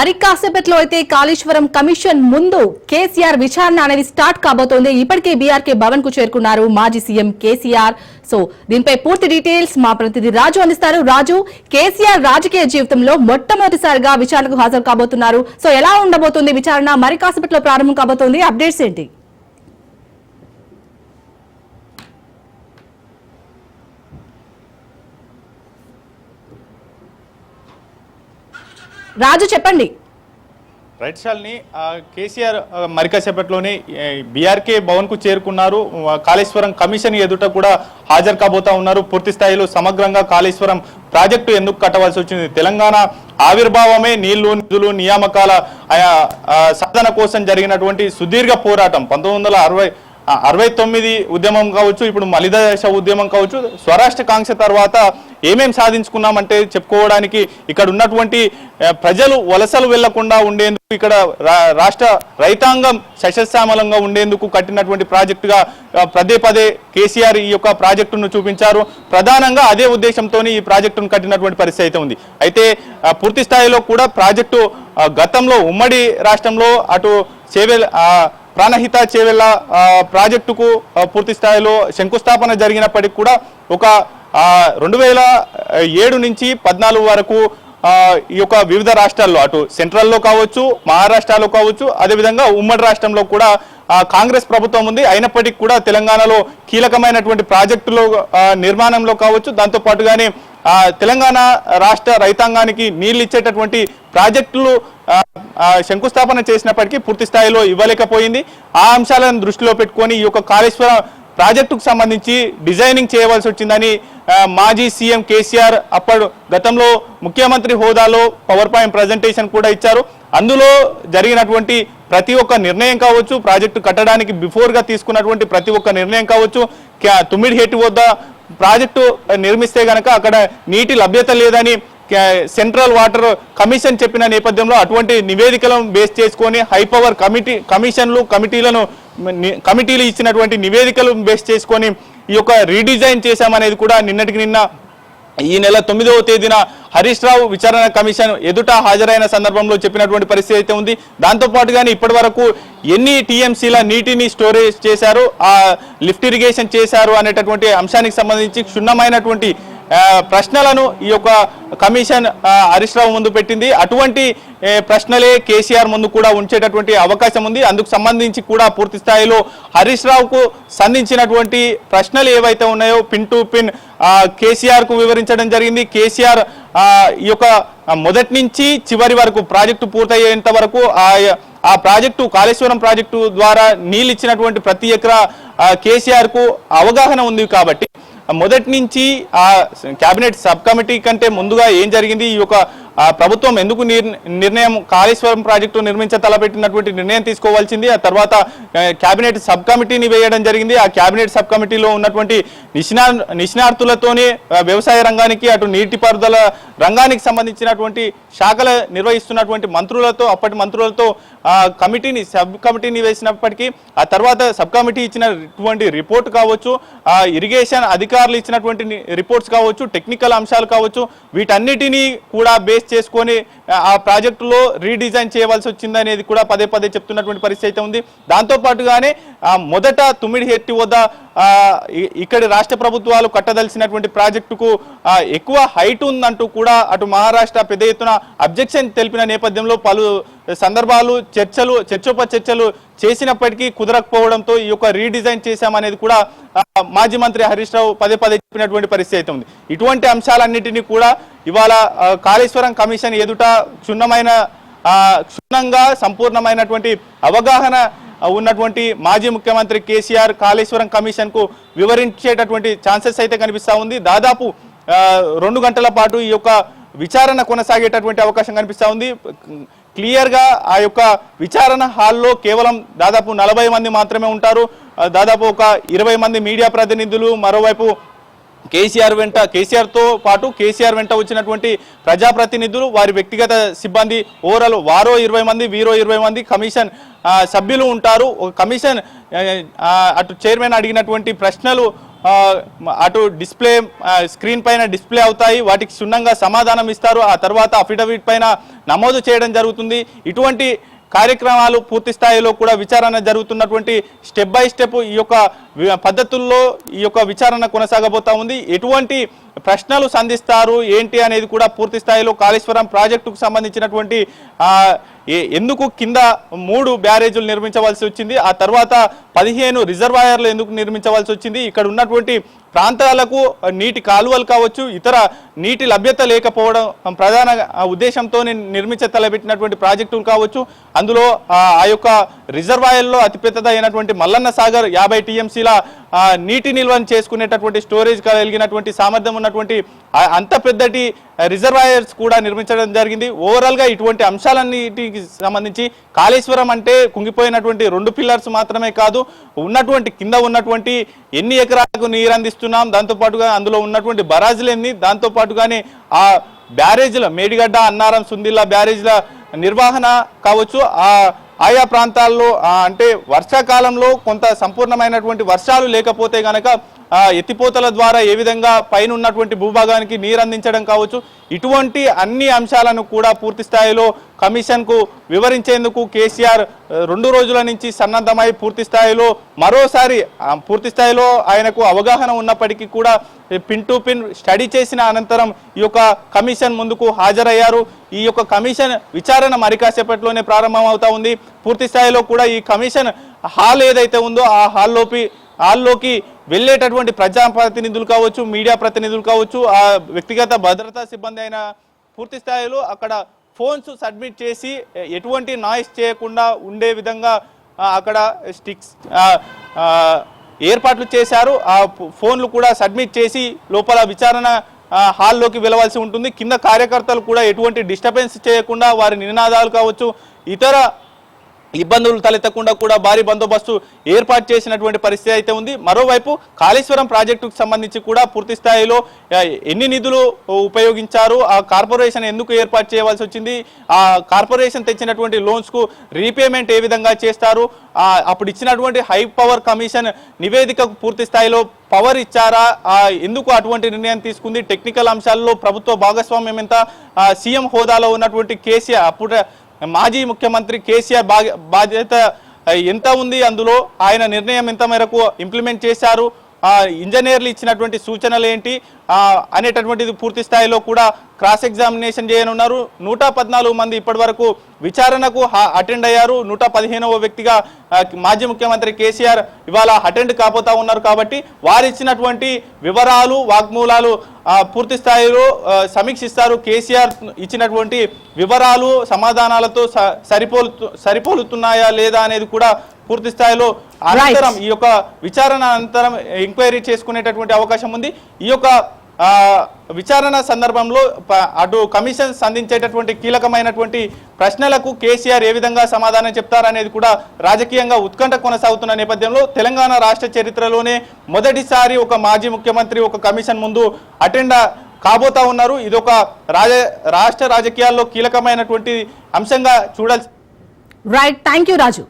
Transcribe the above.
అరికాసేపట్లో అయితే కాళేశ్వరం కమిషన్ ముందు కేసీఆర్ విచారణ అనేది స్టార్ట్ కాబోతోంది. ఇప్పటికే బీఆర్కే భవన్కు చేరుకున్నారు మాజీ సీఎం కేసీఆర్. సో దీనిపై పూర్తి డీటెయిల్స్ మా ప్రతినిధి రాజు అందిస్తారు. రాజు కేసీఆర్ రాజకీయ జీవితంలో మొట్టమొదటిసారిగా విచారణకు హాజరు కాబోతున్నారు. సో ఎలా ఉండబోతుంది విచారణ? మరి కాసేపట్లో ప్రారంభం కాబోతోంది. అప్డేట్స్ ఏంటి? రాజు చెప్పండి. రైట్ షాల్ని కేసీఆర్ ఆ, బీఆర్కే భవన్కు చేరుకున్నారు. కాళేశ్వరం కమిషన్ ఎదుట కూడా హాజరు కాబోతా ఉన్నారు. పూర్తి స్థాయిలో సమగ్రంగా కాళేశ్వరం ప్రాజెక్టు ఎందుకు కట్టవలసి వచ్చింది? తెలంగాణ ఆవిర్భావమే నీళ్ళు నిధులు నియామకాల సాధన కోసం జరిగినటువంటి సుదీర్ఘ పోరాటం. పంతొమ్మిది వందల అరవై తొమ్మిది ఉద్యమం కావచ్చు ఇప్పుడు మలిదశ ఉద్యమం కావచ్చు స్వరాష్ట్ర కాంక్ష తర్వాత ఏమేం సాధించుకున్నామంటే చెప్పుకోవడానికి ఇక్కడ ఉన్నటువంటి ప్రజలు వలసలు వెళ్ళకుండా ఉండేందుకు ఇక్కడ రా- రాష్ట్ర రైతాంగం సశస్యామలంగా ఉండేందుకు కట్టినటువంటి ప్రాజెక్టుగా పదే పదే కేసీఆర్ ఈ యొక్క ప్రాజెక్టును చూపించారు. ప్రధానంగా అదే ఉద్దేశంతో ఈ ప్రాజెక్టును కట్టినటువంటి పరిస్థితి అయితే ఉంది. అయితే పూర్తి స్థాయిలో కూడా ప్రాజెక్టు గతంలో ఉమ్మడి రాష్ట్రంలో అటు సేవెల్ ప్రాణహిత చేవెళ్ళ ప్రాజెక్టుకు పూర్తి స్థాయిలో శంకుస్థాపన జరిగినప్పటికి కూడా ఒక రెండు వేల ఏడు నుంచి పద్నాలుగు వరకు ఈ యొక్క వివిధ రాష్ట్రాల్లో అటు సెంట్రల్లో కావచ్చు మహారాష్ట్రలో కావచ్చు అదేవిధంగా ఉమ్మడి రాష్ట్రంలో కూడా కాంగ్రెస్ ప్రభుత్వం ఉంది. అయినప్పటికీ కూడా తెలంగాణలో కీలకమైనటువంటి ప్రాజెక్టులో నిర్మాణంలో కావచ్చు. దాంతో పాటుగానే తెలంగాణ రాష్ట్ర రైతాంగానికి నీళ్ళు ఇచ్చేటటువంటి ప్రాజెక్టులు శంకుస్థాపన చేసినప్పటికీ పూర్తి స్థాయిలో ఇవ్వలేకపోయింది. ఆ అంశాలను దృష్టిలో పెట్టుకొని ఈ యొక్క కాళేశ్వరం ప్రాజెక్టుకు సంబంధించి డిజైనింగ్ చేయవలసి వచ్చిందని మాజీ సీఎం కేసీఆర్ అప్పుడు గతంలో ముఖ్యమంత్రి హోదాలో పవర్ పాయింట్ ప్రజెంటేషన్ కూడా ఇచ్చారు. అందులో జరిగినటువంటి ప్రతి ఒక్క నిర్ణయం కావచ్చు ప్రాజెక్టు కట్టడానికి బిఫోర్గా తీసుకున్నటువంటి ప్రతి ఒక్క నిర్ణయం కావచ్చు క్యా- తుమ్మిడి హేటి వద్ద ప్రాజెక్టు నిర్మిస్తే గనక అక్కడ నీటి లభ్యత లేదని సెంట్రల్ వాటర్ కమిషన్ చెప్పిన నేపథ్యంలో అటువంటి నివేదికలను బేస్ చేసుకొని హై పవర్ కమిటీ కమిషన్లు కమిటీలను కమిటీలు ఇచ్చినటువంటి నివేదికలు బేస్ చేసుకొని ఈ యొక్క రీడిజైన్ చేశామనేది కూడా నిన్నటికి నిన్న ఈ నెల తొమ్మిదవ తేదీన హరీష్ రావు విచారణ కమిషన్ ఎదుట హాజరైన సందర్భంలో చెప్పినటువంటి పరిస్థితి అయితే ఉంది. దాంతోపాటుగానే ఇప్పటి వరకు ఎన్ని టీఎంసీల నీటిని స్టోరేజ్ చేశారు ఆ లిఫ్ట్ ఇరిగేషన్ చేశారు అనేటటువంటి అంశానికి సంబంధించి క్షుణ్ణమైనటువంటి ప్రశ్నలను ఈ యొక్క కమిషన్ హరీష్ రావు ముందు పెట్టింది. అటువంటి ప్రశ్నలే కేసీఆర్ ముందు కూడా ఉంచేటటువంటి అవకాశం ఉంది. అందుకు సంబంధించి కూడా పూర్తి స్థాయిలో హరీష్ రావుకు సంధించినటువంటి ప్రశ్నలు ఏవైతే ఉన్నాయో పిన్ టు పిన్ కేసీఆర్కు వివరించడం జరిగింది. కేసీఆర్ ఈ యొక్క మొదటి నుంచి చివరి వరకు ప్రాజెక్టు పూర్తయ్యేంత వరకు ఆ ప్రాజెక్టు కాళేశ్వరం ప్రాజెక్టు ద్వారా నీళ్ళు ఇచ్చినటువంటి ప్రతి ఎకరా కేసీఆర్కు అవగాహన ఉంది కాబట్టి మొదటి నుంచి ఆ కేబినెట్ సబ్ కమిటీ కంటే ముందుగా ఏం జరిగింది? ఈ యొక్క ప్రభుత్వం ఎందుకు నిర్ణయం కాళేశ్వరం ప్రాజెక్టు నిర్మించ తలపెట్టినటువంటి నిర్ణయం తీసుకోవాల్సింది. ఆ తర్వాత కేబినెట్ సబ్ కమిటీని వేయడం జరిగింది. ఆ కేబినెట్ సబ్ కమిటీలో ఉన్నటువంటి నిష్ణా నిష్ణార్థులతోనే వ్యవసాయ రంగానికి అటు నీటిపారుదల రంగానికి సంబంధించినటువంటి శాఖలు నిర్వహిస్తున్నటువంటి మంత్రులతో అప్పటి మంత్రులతో ఆ కమిటీని సబ్ కమిటీని వేసినప్పటికీ ఆ తర్వాత సబ్ కమిటీ ఇచ్చినటువంటి రిపోర్ట్ కావచ్చు ఆ ఇరిగేషన్ అధికారులు ఇచ్చినటువంటి రిపోర్ట్స్ కావచ్చు టెక్నికల్ అంశాలు కావచ్చు వీటన్నిటినీ కూడా బేస్ చేసుకొని ఆ, ప్రాజెక్టులో రీడిజైన్ చేయవలసి వచ్చింది అనేది కూడా పదే పదే చెప్తున్నటువంటి పరిస్థితి అయితే ఉంది. దాంతో పాటుగానే మొదట తుమ్మిడి హెట్టి వద్ద ఇక్కడి రాష్ట్ర ప్రభుత్వాలు కట్టదలిసినటువంటి ప్రాజెక్టుకు ఎక్కువ హైట్ ఉందంటూ కూడా అటు మహారాష్ట్ర పెద్ద ఎత్తున అబ్జెక్షన్ తెలిపిన నేపథ్యంలో పలు సందర్భాలు చర్చలు చర్చోప చర్చలు చేసినప్పటికీ కుదరకపోవడంతో ఈ యొక్క రీడిజైన్ చేశామనేది కూడా మాజీ మంత్రి హరీష్ రావు పదే పదే చెప్పినటువంటి పరిస్థితి అయితే ఉంది. ఇటువంటి అంశాలన్నింటినీ కూడా ఇవాళ కాళేశ్వరం కమిషన్ ఎదుట క్షుణ్ణమైన క్షుణ్ణంగా సంపూర్ణమైనటువంటి అవగాహన ఉన్నటువంటి మాజీ ముఖ్యమంత్రి కేసీఆర్ కాళేశ్వరం కమిషన్కు వివరించేటటువంటి ఛాన్సెస్ అయితే కనిపిస్తూ ఉంది. దాదాపు రెండు గంటల పాటు ఈ యొక్క విచారణ కొనసాగేటటువంటి అవకాశం కనిపిస్తూ ఉంది. క్లియర్గా ఆ యొక్క విచారణ హాల్లో కేవలం దాదాపు నలభై మంది మాత్రమే ఉంటారు. దాదాపు ఒక ఇరవై మంది మీడియా ప్రతినిధులు మరోవైపు కేసీఆర్ వెంట కేసీఆర్తో పాటు కేసీఆర్ వెంట వచ్చినటువంటి ప్రజాప్రతినిధులు వారి వ్యక్తిగత సిబ్బంది ఓవరాల్ వారో ఇరవై మంది వీరో ఇరవై మంది కమిషన్ సభ్యులు ఉంటారు. ఒక కమిషన్ అటు చైర్మన్ అడిగినటువంటి ప్రశ్నలు అటు డిస్ప్లే స్క్రీన్ పైన డిస్ప్లే అవుతాయి. వాటికి క్షుణ్ణంగా సమాధానం ఇస్తారు. ఆ తర్వాత అఫిడవిట్ పైన నమోదు చేయడం జరుగుతుంది. ఇటువంటి కార్యక్రమాలు పూర్తి స్థాయిలో కూడా విచారణ జరుగుతున్నటువంటి స్టెప్ బై స్టెప్ ఈ యొక్క పద్ధతుల్లో ఈ యొక్క విచారణ కొనసాగబోతా ఉంది. ఎటువంటి ప్రశ్నలు సంధిస్తారు? ఏంటి అనేది కూడా పూర్తి స్థాయిలో కాళేశ్వరం ప్రాజెక్టుకు సంబంధించినటువంటి ఎందుకు కింద మూడు బ్యారేజీలు నిర్మించవలసి వచ్చింది? ఆ తర్వాత పదిహేను రిజర్వాయర్లు ఎందుకు నిర్మించవలసి వచ్చింది? ఇక్కడ ఉన్నటువంటి ప్రాంతాలకు నీటి కాలువలు కావచ్చు ఇతర నీటి లభ్యత లేకపోవడం ప్రధాన ఉద్దేశంతో నిర్మించ తలబెట్టినటువంటి ప్రాజెక్టులు కావచ్చు. అందులో ఆ యొక్క రిజర్వాయర్లో అతిపెద్దదైనటువంటి మల్లన్న సాగర్ యాభై టీఎంసీల నీటి నిల్వను చేసుకునేటటువంటి స్టోరేజ్ కలిగినటువంటి సామర్థ్యం ఉన్నటువంటి అంత పెద్దటి రిజర్వాయర్స్ కూడా నిర్మించడం జరిగింది. ఓవరాల్గా ఇటువంటి అంశాలన్నిటికి సంబంధించి కాళేశ్వరం అంటే కుంగిపోయినటువంటి రెండు పిల్లర్స్ మాత్రమే కాదు ఉన్నటువంటి కింద ఉన్నటువంటి ఎన్ని ఎకరాలకు నీరు అందిస్తున్నాం దాంతోపాటుగా అందులో ఉన్నటువంటి బరాజులు ఎన్ని దాంతోపాటుగానే ఆ బ్యారేజ్ల మేడిగడ్డ అన్నారం సుందిల్లా బ్యారేజ్ల నిర్వహణ కావచ్చు. ఆ ఆయా ప్రాంతాల్లో అంటే వర్షాకాలంలో కొంత సంపూర్ణమైనటువంటి వర్షాలు లేకపోతే గనక ఎత్తిపోతల ద్వారా ఏ విధంగా పైన ఉన్నటువంటి భూభాగానికి నీరు అందించడం కావచ్చు ఇటువంటి అన్ని అంశాలను కూడా పూర్తి స్థాయిలో కమిషన్కు వివరించేందుకు కేసీఆర్ రెండు రోజుల నుంచి సన్నద్ధమై పూర్తి స్థాయిలో మరోసారి పూర్తి స్థాయిలో ఆయనకు అవగాహన ఉన్నప్పటికీ కూడా పిన్ టు పిన్ స్టడీ చేసిన అనంతరం ఈ యొక్క కమిషన్ ముందుకు హాజరయ్యారు. ఈ యొక్క కమిషన్ విచారణ మరికాసేపట్లోనే ప్రారంభమవుతా ఉంది. పూర్తి స్థాయిలో కూడా ఈ కమిషన్ హాల్ ఏదైతే ఉందో ఆ హాల్లోపి హాల్లోకి వెళ్ళేటటువంటి ప్రజాప్రతినిధులు కావచ్చు మీడియా ప్రతినిధులు కావచ్చు ఆ వ్యక్తిగత భద్రతా సిబ్బంది అయిన పూర్తి స్థాయిలో అక్కడ ఫోన్స్ సబ్మిట్ చేసి ఎటువంటి నాయిస్ చేయకుండా ఉండే విధంగా అక్కడ స్టిక్స్ ఏర్పాట్లు చేశారు. ఆ ఫోన్లు కూడా సబ్మిట్ చేసి లోపల విచారణ హాల్లోకి వెళ్ళవలసి ఉంటుంది. కింద కార్యకర్తలు కూడా ఎటువంటి డిస్టర్బెన్స్ చేయకుండా వారి నినాదాలు కావచ్చు ఇతర ఇబ్బందులు తలెత్తకుండా కూడా భారీ బందోబస్తు ఏర్పాటు చేసినటువంటి పరిస్థితి అయితే ఉంది. మరోవైపు కాళేశ్వరం ప్రాజెక్టుకు సంబంధించి కూడా పూర్తి స్థాయిలో ఎన్ని నిధులు ఉపయోగించారు ఆ కార్పొరేషన్ ఎందుకు ఏర్పాటు చేయవలసి వచ్చింది ఆ కార్పొరేషన్ తెచ్చినటువంటి లోన్స్కు రీపేమెంట్ ఏ విధంగా చేస్తారు అప్పుడు ఇచ్చినటువంటి హై పవర్ కమిషన్ నివేదికకు పూర్తి స్థాయిలో పవర్ ఇచ్చారా ఎందుకు అటువంటి నిర్ణయం తీసుకుంది టెక్నికల్ అంశాల్లో ప్రభుత్వ భాగస్వామ్యం ఎంత సీఎం హోదాలో ఉన్నటువంటి కేసీఆర్ అప్పుడు మాజీ ముఖ్యమంత్రి కేసీఆర్ బాధ్య- బాధ్యత ఎంత ఉంది అందులో? ఆయన నిర్ణయం ఎంత మేరకు ఇంప్లిమెంట్ చేశారు? ఇంజనీర్లు ఇచ్చినటువంటి సూచనలు ఏంటి అనేటటువంటిది పూర్తి స్థాయిలో కూడా క్రాస్ ఎగ్జామినేషన్ చేయనున్నారు. నూట పద్నాలుగు మంది ఇప్పటి వరకు విచారణకు అటెండ్ అయ్యారు. నూట పదిహేనవ వ్యక్తిగా మాజీ ముఖ్యమంత్రి కేసీఆర్ ఇవాళ అటెండ్ కాబోతా ఉన్నారు కాబట్టి వారు ఇచ్చినటువంటి వివరాలు వాగ్మూలాలు పూర్తి స్థాయిలో సమీక్షిస్తారు. కేసీఆర్ ఇచ్చినటువంటి వివరాలు సమాధానాలతో స- సరిపోలు సరిపోలుతున్నాయా లేదా అనేది కూడా పూర్తి స్థాయిలో అనంతరం ఈ యొక్క విచారణ అనంతరం ఎంక్వైరీ చేసుకునేటటువంటి అవకాశం ఉంది. ఈ యొక్క విచారణ సందర్భంలో అటు కమిషన్ సంధించేటటువంటి కీలకమైనటువంటి ప్రశ్నలకు కేసీఆర్ ఏ విధంగా సమాధానం చెప్తారనేది కూడా రాజకీయంగా ఉత్కంఠ కొనసాగుతున్న నేపథ్యంలో తెలంగాణ రాష్ట్ర చరిత్రలోనే మొదటిసారి ఒక మాజీ ముఖ్యమంత్రి ఒక కమిషన్ ముందు అటెండ్ కాబోతా ఉన్నారు. ఇది ఒక రాజ రాష్ట్ర రాజకీయాల్లో కీలకమైనటువంటి అంశంగా చూడాల్సి రైట్ థ్యాంక్ యూ రాజు